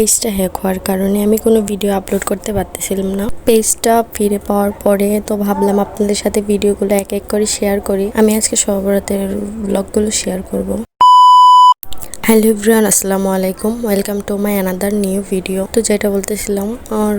পেজটা হ্যাক হওয়ার কারণে আমি কোনো ভিডিও আপলোড করতে পারতেছিলাম না। পেজটা ফিরে পাওয়ার পরে তো ভাবলাম আপনাদের সাথে ভিডিওগুলো এক এক করে শেয়ার করি। আমি আজকে সবরাতের ব্লগগুলো শেয়ার করব। হ্যালো এভরিওয়ান, আসসালামু আলাইকুম। Welcome to my another new video তো যেটা বলতেছিলাম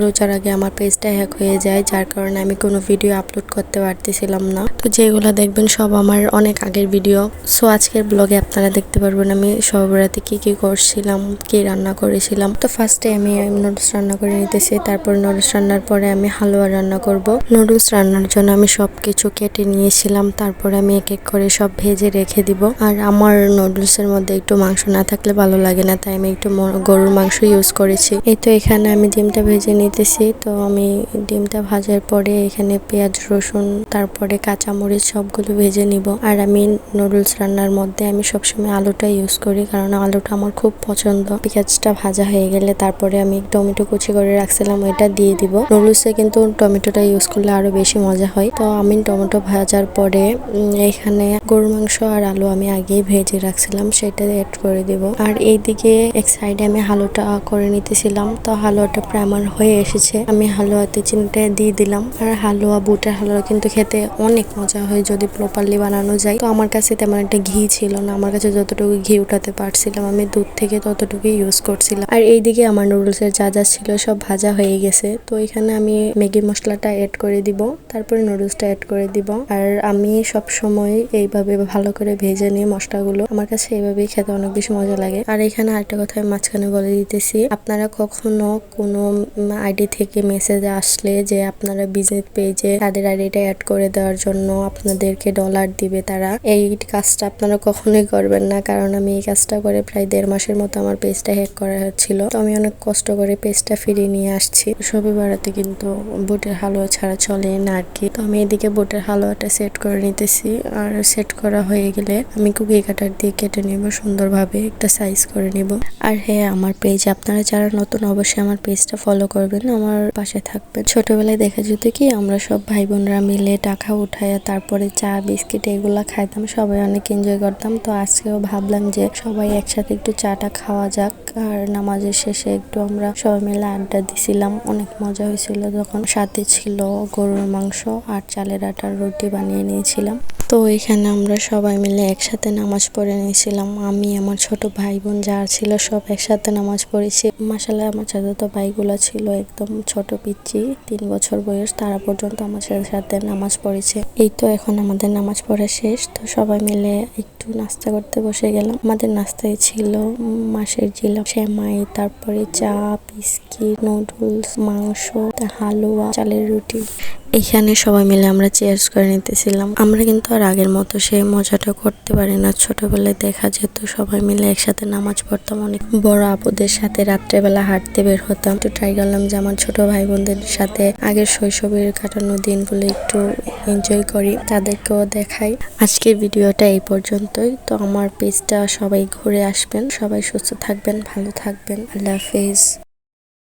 রোজার আগে আমার পেজটা হ্যাক হয়ে যায়, যার কারণে আমি কোনো ভিডিও আপলোড করতে পারতেছিলাম না। তো যেগুলো দেখবেন সব আমার অনেক আগের ভিডিও সো আজকের ব্লগে আপনারা দেখতে পারবেন আমি সব রাতে কী কি করছিলাম, কি রান্না করেছিলাম। তো ফার্স্টে আমি নুডলস রান্না করে নিতেছি, তারপর নুডলস রান্নার পরে আমি হালুয়া রান্না করব। নুডলস রান্নার জন্য আমি সব কিছু কেটে নিয়েছিলাম, তারপর আমি এক এক করে সব ভেজে রেখে দিব। আর আমার নুডলসের মধ্যে একটু মাংস না থাকলে ভালো লাগে না, তাই আমি একটু গরুর মাংস ইউজ করেছি। এই তো এখানে আমি ডিমটা ভেজে নিতেছি, তো আমি ডিমটা ভাজার পরে এখানে পেঁয়াজ, রসুন, তারপরে কাঁচামরিচ সবগুলো ভেজে নিব। আর আমি নুডলস রান্নার মধ্যে আমি সবসময় আলুটা ইউজ করি, কারণ আলুটা আমার খুব পছন্দ। পেঁয়াজটা ভাজা হয়ে গেলে তারপরে আমি টমেটো কুচি করে রাখছিলাম, ওইটা দিয়ে দিব। নুডলসে কিন্তু টমেটোটা ইউজ করলে আরও বেশি মজা হয়। তো আমি টমেটো ভাজার পরে এখানে গরুর মাংস আর আলু আমি আগেই ভেজে রাখছিলাম, সেটা অ্যাড করে দিব। আর এইদিকে এক সাইডে আমি হালুটা করে নিতেছিলাম। তো হালুয়াটা প্রায় আমার হয়ে এসেছে। আমি হালুয়াতে চিনিটা দিয়ে দিলাম। আর হালুয়া বুটের হালুয়া কিন্তু খেতে অনেক মজা হয় যদি প্রপারলি বানানো যায়। তো আমার কাছে তেমন একটা ঘি ছিল না। আমার কাছে যতটুকু ঘি উঠাতে পারছিলাম, আমি দুধ থেকে ততটুকু ইউজ করছিলাম। আর এইদিকে আমার নুডলসের যা যা ছিল সব ভাজা হয়ে গেছে। তো এখানে আমি ম্যাগি মশলাটা অ্যাড করে দিব। তারপরে নুডলসটা অ্যাড করে দিব। আর আমি সব সময় এইভাবে ভালো করে ভেজে নিয়ে মশলাগুলো আমার কাছে এইভাবেই খেতে অনেক বেশি মজা লাগে। আর এখানে আরেকটা কথা আমি মাঝখানে বলে দিতেছি। আপনারা কখনো কোনো আইডি থেকে মেসেজ আসলে যে আপনারা বিজনেস পেজে তাদের আইডিটা অ্যাড করে দেওয়ার জন্য আপনাদেরকে ডলার দিবে তারা, এই কাজটা আপনারা কখনোই করবেন না। কারণ আমি এই কাজটা করে প্রায় দেড় মাসের মতো আমার পেজটা হ্যাক করা হচ্ছিল। তো আমি অনেক কষ্ট করে পেজটা ফিরিয়ে নিয়ে আসছি। সবে বেড়াতে কিন্তু বুটের হালুয়া ছাড়া চলে না আর কি। তো আমি এদিকে বুটের হালুয়াটা সেট করে নিতেছি। আর সেট করা হয়ে গেলে আমি কুকি কাটার দিয়ে কেটে নিব সুন্দরভাবে। একটা সাইজ করে নিব। আর হ্যাঁ আমার পেজ আপনারা যারা নতুন, অবশ্যই আমার পেজটা ফলো করবেন। আমার পাশে থাকবেন। ছোটবেলায় দেখা যেত কি, আমরা সব ভাই বোনরা মিলে টাকা উঠাইয়া তারপরে চা, বিস্কিট এগুলা খাইতাম। সবাই অনেক এনজয় করতাম। তো আজকেও ভাবলাম যে সবাই একসাথে একটু চাটা খাওয়া যাক। আর নামাজের শেষে একটু আমরা সবাই মিলে আড্ডা দিছিলাম। অনেক মজা হয়েছিল। যখন সাথে ছিল গরুর মাংস আর চালের আটার রুটি বানিয়ে নিয়েছিলাম। তো এখানে আমরা সবাই মিলে একসাথে নামাজ পড়ে নিয়েছিলাম। আমি, আমার ছোট ভাই বোন যারা ছিল সব একসাথে নামাজ পড়েছি। মাসাল্লাহ আমার চাচাতো ভাইগুলো ছিল একদম ছোট পিচ্ছি তিন বছর বয়স, তারা পর্যন্ত আমার সাথে নামাজ পড়েছে। এই তো এখন আমাদের নামাজ পড়া শেষ, তো সবাই মিলে একটু নাস্তা করতে বসে গেলাম। আমাদের নাস্তায় ছিল মাসের জিলাপ, সেমাই, তারপরে চা, বিস্কিট, নুডলস, মাংস হালুয়া, চালের রুটি। এখানে সবাই মিলে আমরা চেয়ার্স করে নিতেছিলাম। আমরা কিন্তু আর আগের মতো সেই মজাটা করতে পারি না। ছোটবেলায় দেখা যেত সবাই মিলে একসাথে নামাজ পড়তাম। অনেক বড় আপুদের সাথে রাত্রেবেলা হাঁটতে বের হতাম। তো ট্রাই করলাম যে আমার ছোট ভাই বোনদের সাথে আগের শৈশবের কাটানো দিনগুলো একটু এনজয় করি, তাদেরকেও দেখাই। আজকের ভিডিওটা এই পর্যন্তই। তো আমার পেজটা সবাই ঘুরে আসবেন। সবাই সুস্থ থাকবেন, ভালো থাকবেন। আল্লাহ হাফেজ।